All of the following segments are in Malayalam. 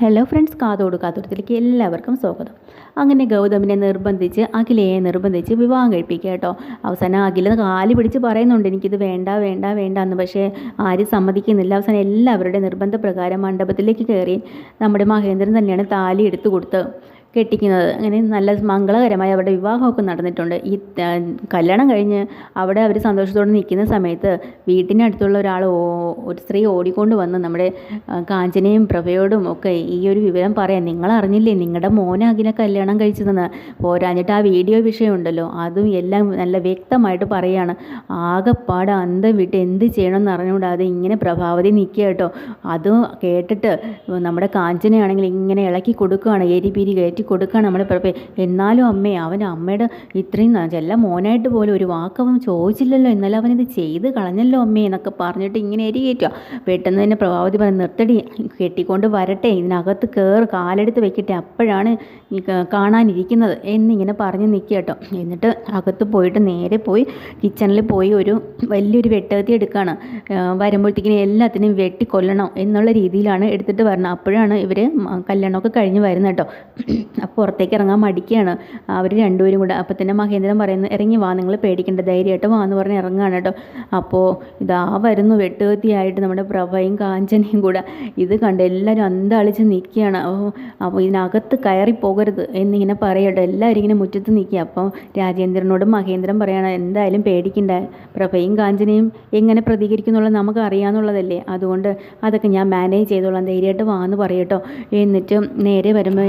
ഹലോ ഫ്രണ്ട്സ് കാതോട് കാതോടത്തിലേക്ക് എല്ലാവർക്കും സ്വാഗതം. അങ്ങനെ ഗൗതമിനെ നിർബന്ധിച്ച് അഖിലയെ നിർബന്ധിച്ച് വിവാഹം കഴിപ്പിക്കുക കേട്ടോ. അവസാനം അഖില കാലി പിടിച്ച് പറയുന്നുണ്ട് എനിക്കിത് വേണ്ട വേണ്ട വേണ്ട എന്ന് പക്ഷേ ആരും സമ്മതിക്കുന്നില്ല. അവസാനം എല്ലാവരുടെ നിർബന്ധപ്രകാരം മണ്ഡപത്തിലേക്ക് കയറി നമ്മുടെ മഹേന്ദ്രൻ തന്നെയാണ് താലി എടുത്തു കൊടുത്ത് കെട്ടിക്കുന്നത്. അങ്ങനെ നല്ല മംഗളകരമായി അവരുടെ വിവാഹമൊക്കെ നടന്നിട്ടുണ്ട്. ഈ കല്യാണം കഴിഞ്ഞ് അവിടെ അവർ സന്തോഷത്തോടെ നിൽക്കുന്ന സമയത്ത് വീട്ടിനടുത്തുള്ള ഒരാൾ ഒരു സ്ത്രീ ഓടിക്കൊണ്ട് വന്ന് നമ്മുടെ കാഞ്ചനയും പ്രഭയോടും ഒക്കെ ഈ ഒരു വിവരം പറയാം നിങ്ങൾ അറിഞ്ഞില്ലേ നിങ്ങളുടെ മോനെ അഖില കല്യാണം കഴിച്ചതെന്ന്? പോരാഞ്ഞിട്ട് ആ വീഡിയോ വിഷയമുണ്ടല്ലോ. അതും എല്ലാം നല്ല വ്യക്തമായിട്ട് പറയുകയാണ് ആകെപ്പാട് അന്ത വിട്ട് എന്ത് ചെയ്യണമെന്ന് അറിഞ്ഞുകൂടാതെ ഇങ്ങനെ പ്രഭാവതി നിൽക്കുക കേട്ടോ. അത് കേട്ടിട്ട് നമ്മുടെ കാഞ്ചനയാണെങ്കിൽ ഇങ്ങനെ ഇളക്കി കൊടുക്കുകയാണ് എരിപിരി കയറ്റി മാറ്റി കൊടുക്കുകയാണ് പിറപ്പെ. എന്നാലും അമ്മേ അവൻ അമ്മയുടെ ഇത്രയും ചെല്ല മോനായിട്ട് പോലും ഒരു വാക്കവൻ ചോദിച്ചില്ലല്ലോ. എന്നാലും അവനിത് ചെയ്ത് കളഞ്ഞല്ലോ അമ്മേ എന്നൊക്കെ പറഞ്ഞിട്ട് ഇങ്ങനെ എരികേറ്റുക. പെട്ടെന്ന് തന്നെ പ്രഭാവതി പറഞ്ഞ് നിർത്തടി കെട്ടിക്കൊണ്ട് വരട്ടെ. ഇതിനകത്ത് കയറ് കാലെടുത്ത് വെക്കട്ടെ. അപ്പോഴാണ് കാണാനിരിക്കുന്നത്. എന്നിങ്ങനെ പറഞ്ഞ് നിൽക്കുക കേട്ടോ. എന്നിട്ട് അകത്ത് പോയിട്ട് നേരെ പോയി കിച്ചണിൽ പോയി ഒരു വലിയൊരു വെട്ടകത്തി എടുക്കുകയാണ് വരുമ്പോഴത്തേക്കിനും എല്ലാത്തിനും വെട്ടി കൊല്ലണം എന്നുള്ള രീതിയിലാണ് എടുത്തിട്ട് വരണം അപ്പോഴാണ് ഇവർ കല്യാണമൊക്കെ കഴിഞ്ഞ് വരുന്നത് കേട്ടോ. അപ്പോൾ പുറത്തേക്ക് ഇറങ്ങാൻ മടിക്കുകയാണ്. അവർ രണ്ടുപേരും കൂടെ. അപ്പോൾ തന്നെ മഹേന്ദ്രൻ പറയുന്നു ഇറങ്ങി വാ നിങ്ങൾ പേടിക്കേണ്ട ധൈര്യമായിട്ട് വാ എന്ന് പറഞ്ഞ് ഇറങ്ങുകയാണ് കേട്ടോ. അപ്പോൾ ഇതാ വരുന്നു വെട്ടുകത്തിയായിട്ട് നമ്മുടെ പ്രഭയും കാഞ്ചനയും കൂടെ. ഇത് കണ്ട് എല്ലാവരും അന്താളിച്ച് നിൽക്കുകയാണ്. അപ്പോൾ ഇതിനകത്ത് കയറി പോകരുത് എന്നിങ്ങനെ പറയട്ടോ എല്ലാവരും ഇങ്ങനെ മുറ്റത്ത് നിൽക്കുക. അപ്പോൾ രാജേന്ദ്രനോടും മഹേന്ദ്രൻ പറയണം എന്തായാലും പേടിക്കണ്ട. പ്രഭയും കാഞ്ചനയും എങ്ങനെ പ്രതികരിക്കുന്നുള്ളത് നമുക്ക് അറിയാമെന്നുള്ളതല്ലേ അതുകൊണ്ട് അതൊക്കെ ഞാൻ മാനേജ് ചെയ്തോളാം. ധൈര്യമായിട്ട് വാ എന്ന് പറയട്ടോ എന്നിട്ട് നേരെ വരുമ്പോൾ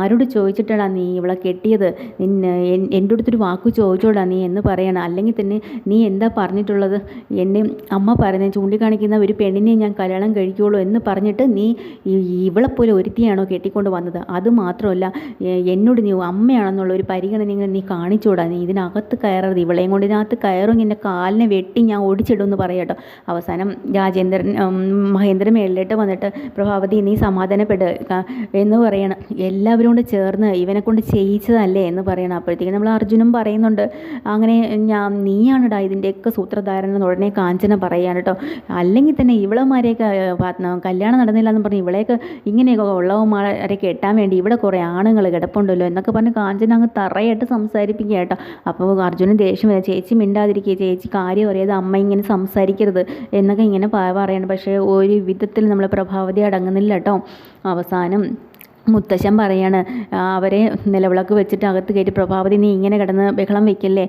ആരോട് ചോദിച്ചിട്ടാണ് നീ ഇവളെ കെട്ടിയത്? നിന്നെ എന്റെ അടുത്തൊരു വാക്ക് ചോദിച്ചോടാ നീ എന്ന് പറയണം. അല്ലെങ്കിൽ തന്നെ നീ എന്താ പറഞ്ഞിട്ടുള്ളത്? എന്നെ അമ്മ പറയുന്നത് ചൂണ്ടിക്കാണിക്കുന്ന ഒരു പെണ്ണിനെ ഞാൻ കല്യാണം കഴിക്കുകയുള്ളൂ എന്ന് പറഞ്ഞിട്ട് നീ ഇവളെപ്പോലെ ഒരുത്തിയാണോ കെട്ടിക്കൊണ്ട് വന്നത്? അത് മാത്രമല്ല എന്നോട് നീ അമ്മയാണെന്നുള്ള ഒരു പരിഗണന നീ കാണിച്ചോടാ. നീ ഇതിനകത്ത് കയറരുത്. ഇവളെയും കൊണ്ട് ഇതിനകത്ത് കയറും. എന്റെ കാലിനെ വെട്ടി ഞാൻ ഓടിച്ചിടുമെന്ന് പറയട്ടോ അവസാനം രാജേന്ദ്രൻ മഹേന്ദ്രൻ മേളിലോട്ട് വന്നിട്ട് പ്രഭാവതി നീ സമാധാനപ്പെടുക എന്ന് പറയണം. എല്ലാവരും കൊണ്ട് ചേർന്ന് ഇവനെ കൊണ്ട് ചെയ്യിച്ചതല്ലേ എന്ന് പറയണം. അപ്പോഴത്തേക്കും നമ്മൾ അർജുനും പറയുന്നുണ്ട് അങ്ങനെ ഞാൻ നീയാണ്ടാ ഇതിന്റെയൊക്കെ സൂത്രധാരൻ എന്ന് ഉടനെ കാഞ്ചന പറയാണ് കേട്ടോ അല്ലെങ്കിൽ തന്നെ ഇവളമാരെയൊക്കെ കല്യാണം നടന്നില്ല എന്ന് പറഞ്ഞ് ഇവളെയൊക്കെ ഇങ്ങനെയൊക്കെ ഉള്ളവന്മാരെ കെട്ടാൻ വേണ്ടി ഇവിടെ കുറേ ആണുങ്ങൾ കിടപ്പുണ്ടല്ലോ എന്നൊക്കെ പറഞ്ഞ് കാഞ്ചന അങ്ങ് തറയായിട്ട് സംസാരിപ്പിക്കുക കേട്ടോ അപ്പോൾ അർജുനൻ ദേഷ്യം വരാം ചേച്ചി മിണ്ടാതിരിക്കുക ചേച്ചി കാര്യം അറിയാതെ അമ്മ ഇങ്ങനെ സംസാരിക്കരുത് എന്നൊക്കെ ഇങ്ങനെ പറയണം. പക്ഷേ ഒരു വിധത്തിൽ നമ്മൾ പ്രഭാവതി അടങ്ങുന്നില്ല കേട്ടോ അവസാനം മുത്തശ്ശൻ പറയാണ് അവരെ നിലവിളക്ക് വെച്ചിട്ട് അകത്ത് കയറ്റി പ്രഭാവതി നീ ഇങ്ങനെ കിടന്ന് ബഹളം വെക്കല്ലേ?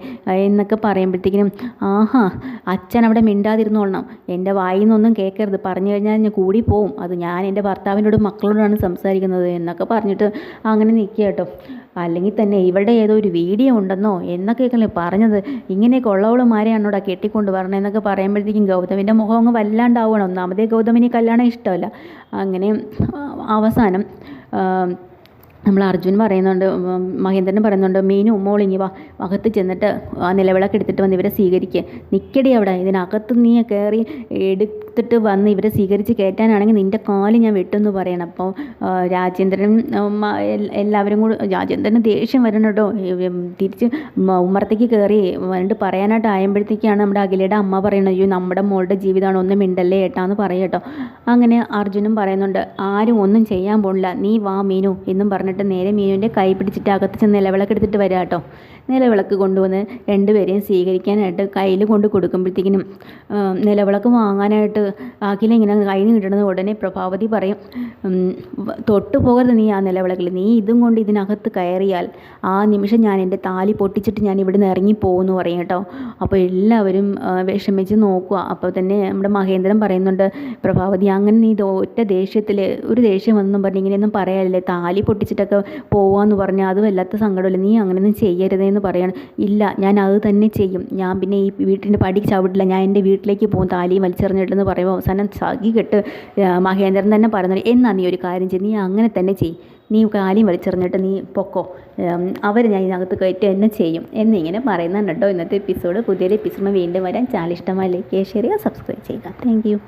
എന്നൊക്കെ പറയുമ്പോഴത്തേക്കിനും ആഹാ അച്ഛൻ അവിടെ മിണ്ടാതിരുന്നോളണം എന്റെ വായിൽ നിന്നൊന്നും കേൾക്കരുത് പറഞ്ഞു കഴിഞ്ഞാൽ ഞാൻ കൂടി പോവും അത് ഞാൻ എന്റെ ഭർത്താവിനോട് മക്കളോടാണ് സംസാരിക്കുന്നത് എന്നൊക്കെ പറഞ്ഞിട്ട് അങ്ങനെ നിൽക്കുക കേട്ടോ. അല്ലെങ്കിൽ തന്നെ ഇവിടെ ഏതോ ഒരു വീഡിയോ ഉണ്ടെന്നോ എന്നൊക്കെയൊക്കെ പറഞ്ഞത്. ഇങ്ങനെയൊക്കെ ഉള്ളവളുമാരെയാണോടാ കെട്ടിക്കൊണ്ട് വരണം എന്നൊക്കെ പറയുമ്പോഴത്തേക്കും ഗൗതമിന്റെ മുഖം അങ്ങ് വല്ലാണ്ടാവണം ഒന്നാമതേ ഗൗതമിന് കല്യാണം ഇഷ്ടമല്ല. അങ്ങനെ അവസാനം നമ്മൾ അർജുൻ പറയുന്നുണ്ട് മഹേന്ദ്രൻ പറയുന്നുണ്ട് മീനു മോളിങ്ങി വാ അകത്ത് ചെന്നിട്ട് ആ നിലവിളക്ക് എടുത്തിട്ട് വന്ന് ഇവരെ സ്വീകരിക്കുക നിൽക്കടി അവിടെ ഇതിനകത്ത് നീ കയറി എടുത്തിട്ട് വന്ന് ഇവരെ സ്വീകരിച്ച് കയറ്റാനാണെങ്കിൽ നിന്റെ കാൽ ഞാൻ വെട്ടുമെന്ന് പറയണം. അപ്പോൾ രാജേന്ദ്രൻ എല്ലാവരും കൂടി രാജേന്ദ്രന് ദേഷ്യം വരണം കേട്ടോ തിരിച്ച് ഉമ്മറത്തേക്ക് കയറി വന്നിട്ട് പറയാനായിട്ട് ആയപ്പോഴത്തേക്കാണ് നമ്മുടെ അഖിലയുടെ അമ്മ പറയുന്നത്. അയ്യോ നമ്മുടെ മോളുടെ ജീവിതമാണ് ഒന്നും മിണ്ടല്ലേ ഏട്ടാന്ന് പറയട്ടോ അങ്ങനെ അർജുനും പറയുന്നുണ്ട് ആരും ഒന്നും ചെയ്യാൻ പോണില്ല. നീ വാ മീനു എന്നും പറഞ്ഞു പറഞ്ഞിട്ട് നേരെ മീനുവിന്റെ കൈ പിടിച്ചിട്ട് അകത്ത് ചെന്ന് നിലവിളക്ക് എടുത്തിട്ട് വരിക കേട്ടോ. നിലവിളക്ക് കൊണ്ടുവന്ന് രണ്ടുപേരെയും സ്വീകരിക്കാനായിട്ട് കയ്യിൽ കൊണ്ട് കൊടുക്കുമ്പോഴത്തേക്കിനും നിലവിളക്ക് വാങ്ങാനായിട്ട് ആക്കില ഇങ്ങനെ കയ്യിൽ നിന്ന് കിട്ടുന്നത് ഉടനെ പ്രഭാവതി പറയും തൊട്ട് പോകരുത് നീ ആ നിലവിളക്കിൽ. നീ ഇതും കൊണ്ട് ഇതിനകത്ത് കയറിയാൽ ആ നിമിഷം ഞാൻ എന്റെ താലി പൊട്ടിച്ചിട്ട് ഞാൻ ഇവിടുന്ന് ഇറങ്ങി പോകുമെന്ന് പറയും കേട്ടോ. അപ്പോൾ എല്ലാവരും വിഷമിച്ച് നോക്കുക. അപ്പോൾ തന്നെ നമ്മുടെ മഹേന്ദ്രൻ പറയുന്നുണ്ട് പ്രഭാവതി അങ്ങനെ നീ ഒറ്റ ദേഷ്യത്തിൽ ഒരു ദേഷ്യം വന്നെന്നും പറഞ്ഞ് ഇങ്ങനെയൊന്നും പറയാനില്ലേ? താലി പൊട്ടിച്ചിട്ടൊക്കെ പോവാന്ന് പറഞ്ഞാൽ അത് വല്ലാത്ത സങ്കടമില്ല? നീ അങ്ങനെയൊന്നും ചെയ്യരുതേന്ന് പറയണം. ഇല്ല ഞാൻ അത് തന്നെ ചെയ്യും. ഞാൻ പിന്നെ ഈ വീട്ടിന്റെ പടി ചവിട്ടില്ല ഞാൻ എന്റെ വീട്ടിലേക്ക് പോകും താലിയും വലിച്ചെറിഞ്ഞിട്ടെന്ന് പറയുമ്പോൾ അവസാനം സഖി കെട്ട് മഹേന്ദ്രൻ തന്നെ പറയുന്നത് എന്നാ നീ ഒരു കാര്യം ചെയ്യും നീ അങ്ങനെ തന്നെ ചെയ്യും. നീ കാലിയും വലിച്ചെറിഞ്ഞിട്ട് നീ പൊക്കോ. അവർ ഞാൻ ഇതിനകത്ത് കയറ്റി എന്നെ ചെയ്യും. എന്നിങ്ങനെ പറയുന്നുണ്ട് കേട്ടോ ഇന്നത്തെ എപ്പിസോഡ് പുതിയൊരു എപ്പിസോഡ് വീണ്ടും വരാൻ ചാനൽ ഇഷ്ടമായി ലൈക്ക് ചെയ്യുക ചെയ്യുക. സബ്സ്ക്രൈബ് ചെയ്യുക താങ്ക്